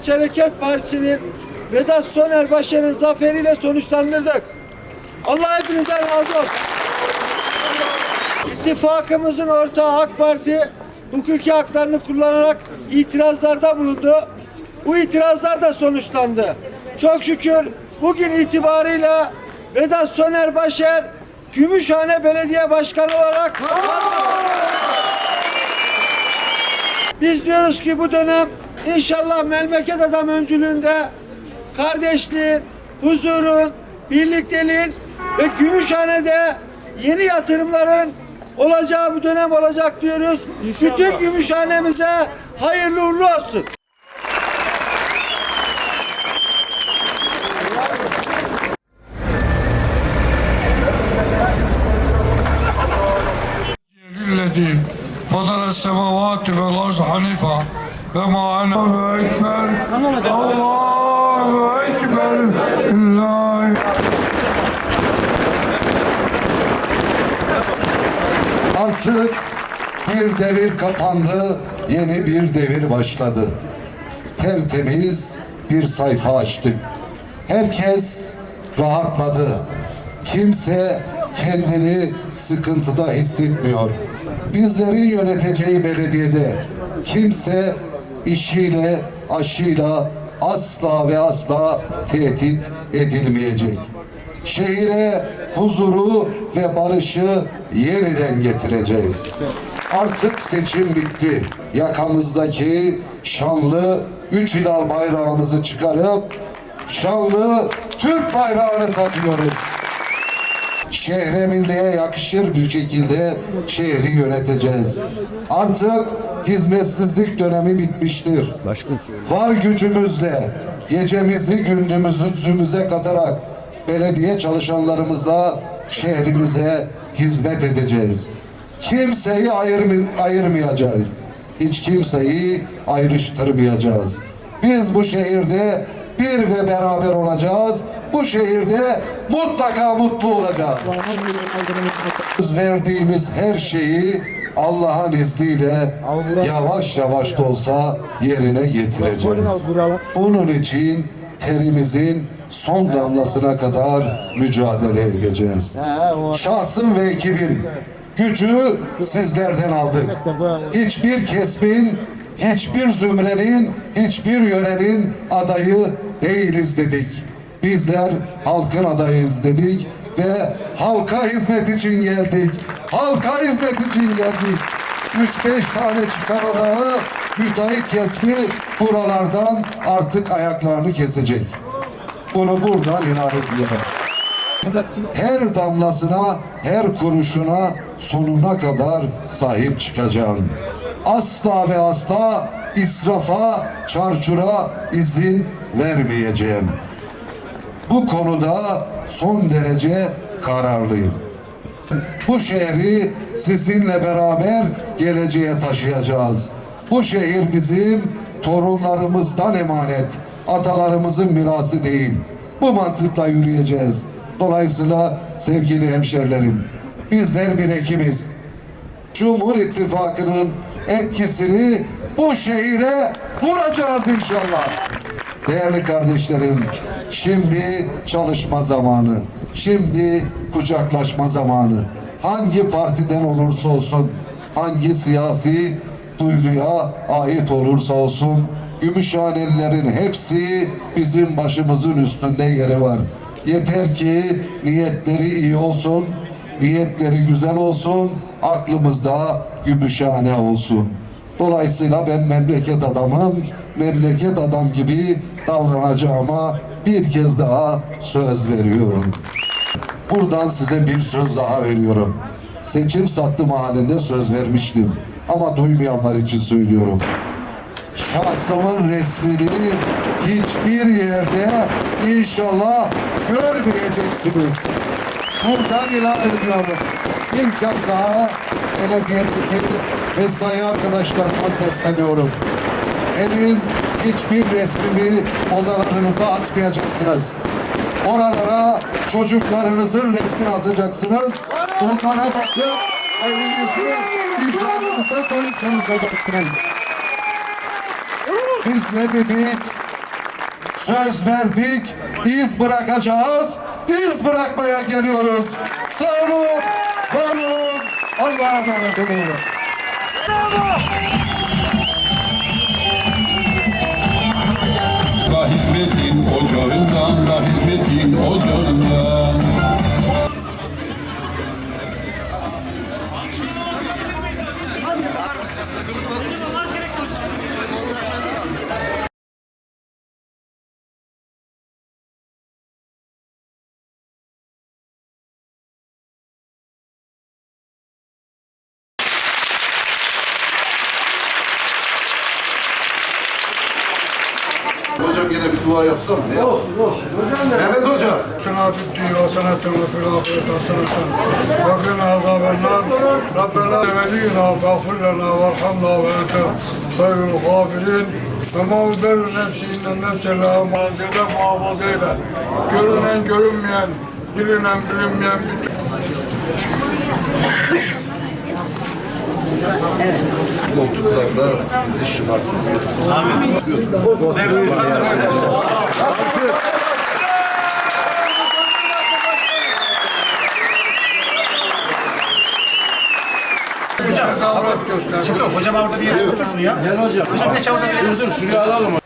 Milliyetçi Hareket Partisi'nin Vedat Soner Başar'ın zaferiyle sonuçlandırdık. Allah hepinizden razı olsun. İttifakımızın ortağı AK Parti hukuki haklarını kullanarak itirazlarda bulundu. Bu itirazlar da sonuçlandı. Çok şükür bugün itibarıyla Vedat Soner Başar Gümüşhane Belediye Başkanı olarak biz diyoruz ki bu dönem inşallah memleket adam öncülüğünde kardeşliğin, huzurun, birlikteliğin ve Gümüşhane'de yeni yatırımların olacağı bir dönem olacak diyoruz. Bütün Gümüşhane'mize hayırlı uğurlu olsun. الذي فضل السماوات والأرض حنيفا Allahu Ekber. Allahu Ekber. Allah. Artık bir devir kapandı, yeni bir devir başladı. Tertemiz bir sayfa açtık. Herkes rahatladı. Kimse kendini sıkıntıda hissetmiyor. Bizleri yöneteceği belediyede kimse işiyle, aşıyla asla ve asla tehdit edilmeyecek şehire huzuru ve barışı yeniden getireceğiz. Artık seçim bitti. Yakamızdaki şanlı üç hilal bayrağımızı çıkarıp şanlı Türk bayrağını takıyoruz. Şehre milliye yakışır bir şekilde şehri yöneteceğiz. Artık hizmetsizlik dönemi bitmiştir. Var gücümüzle gecemizi gündüzümüze katarak belediye çalışanlarımızla şehrimize hizmet edeceğiz. Kimseyi ayırmay- ayırmayacağız. Hiç kimseyi ayrıştırmayacağız. Biz bu şehirde bir ve beraber olacağız. Bu şehirde mutlaka mutlu olacağız. Verdiğimiz her şeyi Allah'ın izniyle yavaş yavaş da olsa yerine getireceğiz. Bunun için terimizin son damlasına kadar mücadele edeceğiz. Şahsım ve ekibim gücü sizlerden aldık. Hiçbir kesmin, hiçbir zümrenin, hiçbir yörenin adayı değiliz dedik. Bizler halkın adayıyız dedik ve halka hizmet için geldik. Halka hizmet için geldik. 3-5 tane çıkar odağı müteahhit kesmi buralardan artık ayaklarını kesecek. Bunu buradan ilan ediyorum. Her damlasına, her kuruşuna sonuna kadar sahip çıkacağım. Asla ve asla israfa, çarçura izin vermeyeceğim. Bu konuda son derece kararlıyım. Bu şehri sizinle beraber geleceğe taşıyacağız. Bu şehir bizim torunlarımızdan emanet, atalarımızın mirası değil. Bu mantıkla yürüyeceğiz. Dolayısıyla sevgili hemşerilerim, bizler bir ekibiz. Cumhur İttifakı'nın etkisini bu şehire vuracağız inşallah. Değerli kardeşlerim, şimdi çalışma zamanı, şimdi kucaklaşma zamanı. Hangi partiden olursa olsun, hangi siyasi duyguya ait olursa olsun, Gümüşhanelilerin hepsi bizim başımızın üstünde yeri var. Yeter ki niyetleri iyi olsun, niyetleri güzel olsun, aklımızda Gümüşhane olsun. Dolayısıyla ben memleket adamım, memleket adam gibi davranacağıma bir kez daha söz veriyorum. Buradan size bir söz daha veriyorum. Seçim sattım halinde söz vermiştim. Ama duymayanlar için söylüyorum. Şahsımın resmini hiçbir yerde inşallah görmeyeceksiniz. Buradan ilan ediyorum. Bir kez daha belediyedeki mesai arkadaşlarıma sesleniyorum. Benim hiçbir resmimi odalarınıza asmayacaksınız. Oralara çocuklarınızın resmini asacaksınız. Onlara bakıp evinizi vicdanınıza koyup çalışacaksınız. Biz ne dedik? söz verdik, iz bırakacağız, iz bırakmaya geliyoruz. Sağ olun, var olun, Allah'a emanet olun. Da ocağından da hizmetin ocağından Yine bir dua yapsam mı? Olsun olsun. Mehmet Hocam. Şuna fi dünya sanatın ve fil ahirete sanatın. Ve qina azabennar. Rabbena veliyina gafir lana varhamna ve ente hayrul gafirin. Ve mağberu nefsi innen nefse la muhafazede muhafaza eyle. Görünen görünmeyen, bilinen bilinmeyen bütün Koltuklarda bizi şımartmasın. tezahürat gösterdi. Hocam orada bir yere otursun ya. Gel hocam. Hocam geç orada bir yere. Dur dur şuraya alalım